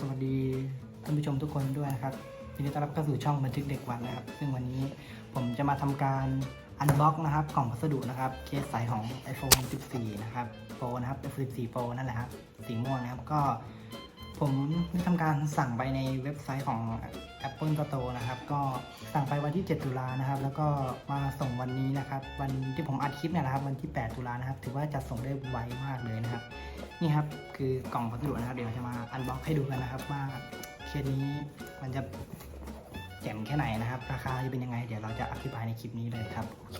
สวัสดีท่านผู้ชมทุกคนด้วยนะครับยินดีต้อนรับเข้าสู่ช่องบันทึกเด็กวันนะครับ ซึ่งวันนี้ผมจะมาทำการอันบ็อกนะครับกล่องพัสดุนะครับเคสใสของ iPhone 14 นะครับโปรนะครับ iPhone 14 Pro นั่นแหละครับสีม่วงนะครับก็ผมได้ทำการสั่งไปในเว็บไซต์ของ Apple Store นะครับ ก็สั่งไปวันที่ 7 ตุลานะครับ แล้วก็มาส่งวันนี้นะครับ วันที่ผมอัดคลิปเนี่ยนะครับ วันที่ 8 ตุลานะครับ ถือว่าจะส่งได้ไวมากเลยนะครับ นี่ครับคือกล่องพัสดุนะครับ เดี๋ยวจะมาอันบ็อกให้ดูกันนะครับว่าเคสนี้มันจะแจ่มแค่ไหนนะครับ ราคาจะเป็นยังไง เดี๋ยวเราจะอธิบายในคลิปนี้เลยครับ โอเค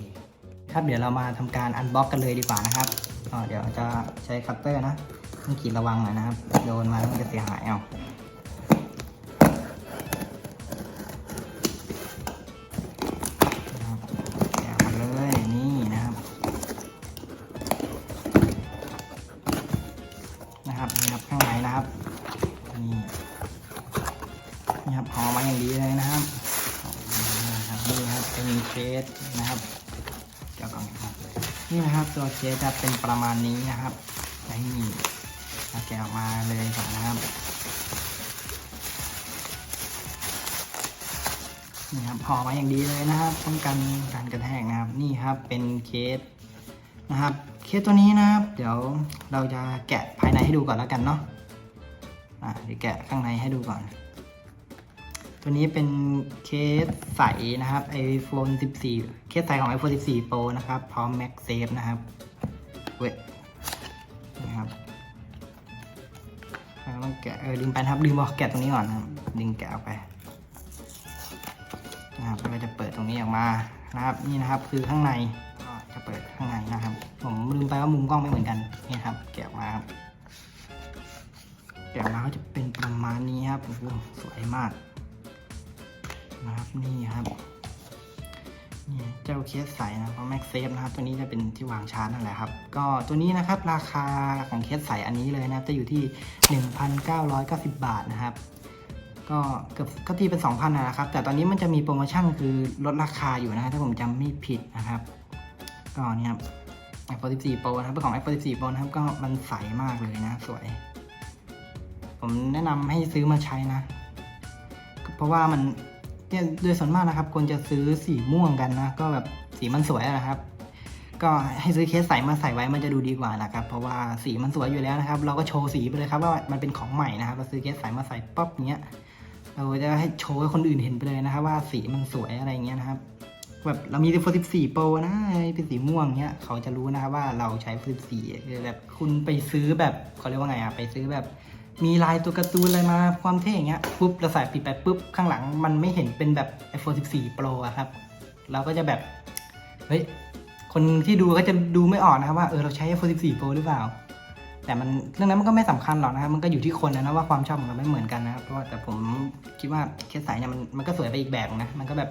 ครับเดี๋ยวเรามาทำการอันบ็อกกันเลยดีกว่านะครับอ่าเดี๋ยวจะใช้คัตเตอร์นะต้องขีดระวังหน่อยนะครับ โดนมาแล้วมันจะเสียหายเอา ครับห่อมาอย่างดีเลยนะครับนะครับนี่ครับเป็นเคสนะครับเกี่ยวกับครับนี่นะครับตัวเคสจะเป็นประมาณนี้นะครับนี่แกะออกมาเลยก่อนนะครับนี่ครับห่อมาอย่างดีเลยนะครับป้องกันการกระแทกนะครับ นี่ครับเป็นเคสนะครับ เคสตัวนี้นะครับ เดี๋ยวเราจะแกะภายในให้ดูก่อนแล้วกันเนาะอะเดี๋ยวแกะข้างในให้ดูก่อน ตัวนี้เป็นเคสใสนะครับ iPhone 14 เคสใสของ iPhone 14 Pro นะครับ พร้อม MagSafe นะครับ เว้ยนะครับต้องแกะเออลืมไปครับลืมบอกแกะตรงนี้ก่อนนะครับดึงแกะออกไปนะครับเราจะเปิดตรงนี้ออกมานะครับ นี่นะครับคือข้างในก็จะเปิดข้างในนะครับ ผมลืมไปว่ามุมกล้องไม่เหมือนกันนี่ครับ แกะออกมาครับแกะออกมาก็จะเป็นประมาณนี้ครับโอ้โหสวยมาก นะครับนี่ครับนี่เจ้าเคสใสนะเพราะแม็กเซฟนะครับ ตัวนี้จะเป็นที่วางชาร์จนั่นแหละครับ ก็ตัวนี้นะครับราคาของเคสใสอันนี้เลยนะจะอยู่ที่ 1,990 บาทนะครับก็เกือบก็ตีเป็น 2,000นะครับ แต่ตอนนี้มันจะมีโปรโมชั่นคือลดราคาอยู่นะถ้าผมจำไม่ผิดนะครับ ก็เนี่ยครับ iPhone 14 Pro นะครับเป็นของ iPhone 14 Pro นะครับ ก็มันใสมากเลยนะ สวย ผมแนะนำให้ซื้อมาใช้นะ เพราะว่ามัน เนี่ยโดยส่วนมากนะครับควรจะซื้อสีม่วงกันนะ ก็แบบสีมันสวยนะครับ ก็ให้ซื้อเคสใสมาใส่ไว้มันจะดูดีกว่านะครับ เพราะว่าสีมันสวยอยู่แล้วนะครับ เราก็โชว์สีไปเลยครับว่ามันเป็นของใหม่นะครับ เราซื้อเคสใสมาใส่ป๊อปเนี้ยเราจะให้โชว์ให้คนอื่นเห็นไปเลยนะครับ ว่าสีมันสวยอะไรเงี้ยนะครับแบบเรามี iPhone 14 Pro นะเป็นสีม่วงเนี้ยเขาจะรู้นะครับว่าเราใช้ 14คือแบบคุณไปซื้อแบบเขาเรียกว่าไงอะไปซื้อแบบ มีลายตัวการ์ตูนอะไรมาความเท่อย่างเงี้ยปุ๊บเราใส่ปิดไปปุ๊บข้างหลังมันไม่เห็นเป็นแบบ iPhone 14 Pro อะครับ เราก็จะแบบ เฮ้ย คนที่ดูก็จะดูไม่ออกนะครับว่าเออเราใช้ iPhone 14 Pro หรือเปล่า แต่มันเรื่องนั้นมันก็ไม่สำคัญหรอกนะครับ มันก็อยู่ที่คนนะนะว่าความชอบของเราไม่เหมือนกันนะครับเพราะว่าแต่ผมคิดว่าเคสใสเนี่ยมันมันก็สวยไปอีกแบบนะมันก็แบบ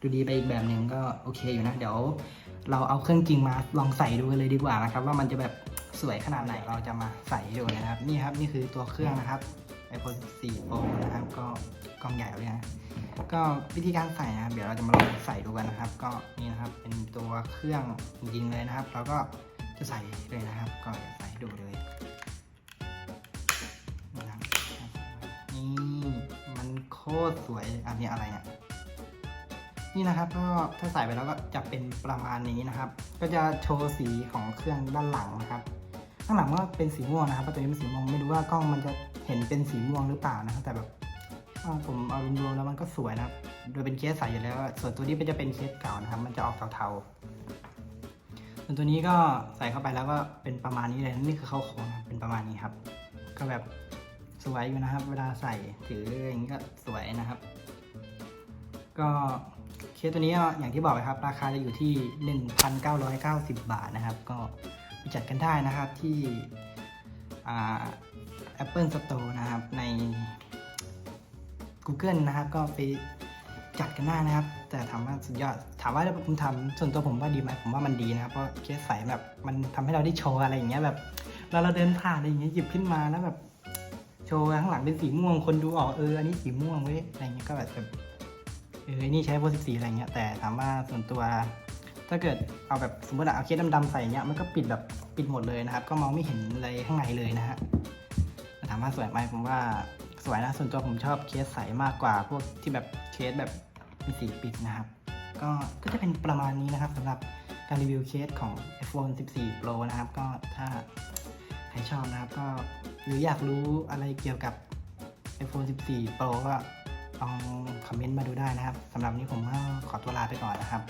ดูดีไปอีกแบบหนึ่งก็โอเคอยู่นะ เดี๋ยวเราเอาเครื่องจริงมาลองใส่ดูกันเลยดีกว่านะครับ ว่ามันจะแบบ สวยขนาดไหนเราจะมาใส่ดูนะครับ นี่ครับนี่คือตัวเครื่องนะครับ iPhone 4 Pro นะครับ ก็กล้องใหญ่เลยนะก็วิธีการใส่นะครับ เดี๋ยวเราจะมาลองใส่ดูกันนะครับ ก็นี่นะครับเป็นตัวเครื่องจริงๆเลยนะครับ เราก็จะใส่เลยนะครับ ก็ใส่ให้ดูเลยนะครับนี่มันโคตรสวยอันนี้อะไรเนี่ยนี่นะครับก็ถ้าใส่ไปแล้วก็จะเป็นประมาณนี้นะครับ ก็จะโชว์สีของเครื่องด้านหลังนะครับ ข้างหลังก็เป็นสีม่วงนะครับเพระตัวนี้เป็นสีม่วงไม่รู้ว่ากล้องมันจะเห็นเป็นสีม่วงหรือเปล่านะครับแต่แบบผมเอารวมๆแล้วมันก็สวยนะครับ โดยเป็นเคสใสอยู่แล้ว ส่วนตัวนี้มันจะเป็นเคสเก่านะครับ มันจะออกเทาๆ ส่วนตัวนี้ก็ใส่เข้าไปแล้วก็เป็นประมาณนี้เลยนี่คือเข้าโค้งนะเป็นประมาณนี้ครับ ก็แบบสวยอยู่นะครับ เวลาใส่ถืออย่างนี้ก็สวยนะครับ ก็เคสตัวนี้อย่างที่บอกไปครับ ราคาจะอยู่ที่ 1,990 บาทนะครับ ก็ จัดกันได้นะครับที่อ่า Apple Store นะครับใน Google นะครับ ก็ไปจัดกันได้นะครับ แต่ถามว่าสุดยอดถามว่าผมทำส่วนตัวผมว่าดีไหมผมว่ามันดีนะครับ เพราะเคสใสแบบมันทำให้เราได้โชว์อะไรอย่างเงี้ยแบบเราเราเดินผ่านอะไรอย่างเงี้ยหยิบขึ้นมาแล้วแบบโชว์ข้างหลังเป็นสีม่วงคนดูออกเอออันนี้สีม่วงเว้ยอะไรเงี้ยก็แบบเออนี่ใช้โพสิสีอะไรเงี้ยแต่ถามว่าส่วนตัว ถ้าเกิดเอาแบบสมมติอะเอาเคสดำๆใส่เงี้ยมันก็ปิดแบบปิดหมดเลยนะครับ ก็มองไม่เห็นอะไรข้างในเลยนะฮะแต่ถามว่าสวยไหมผมว่าสวยนะส่วนตัวผมชอบเคสใสมากกว่า พวกที่แบบเคสแบบมีสีปิดนะครับ ก็ก็จะเป็นประมาณนี้นะครับสำหรับการรีวิวเคสของ iPhone 14 Pro นะครับ ก็ถ้าใครชอบนะครับก็หรืออยากรู้อะไรเกี่ยวกับ iPhone 14 Pro ก็ลองคอมเมนต์มาดูได้นะครับสำหรับนนี้ผมก็ขอตัวลาไปก่อนนะครับ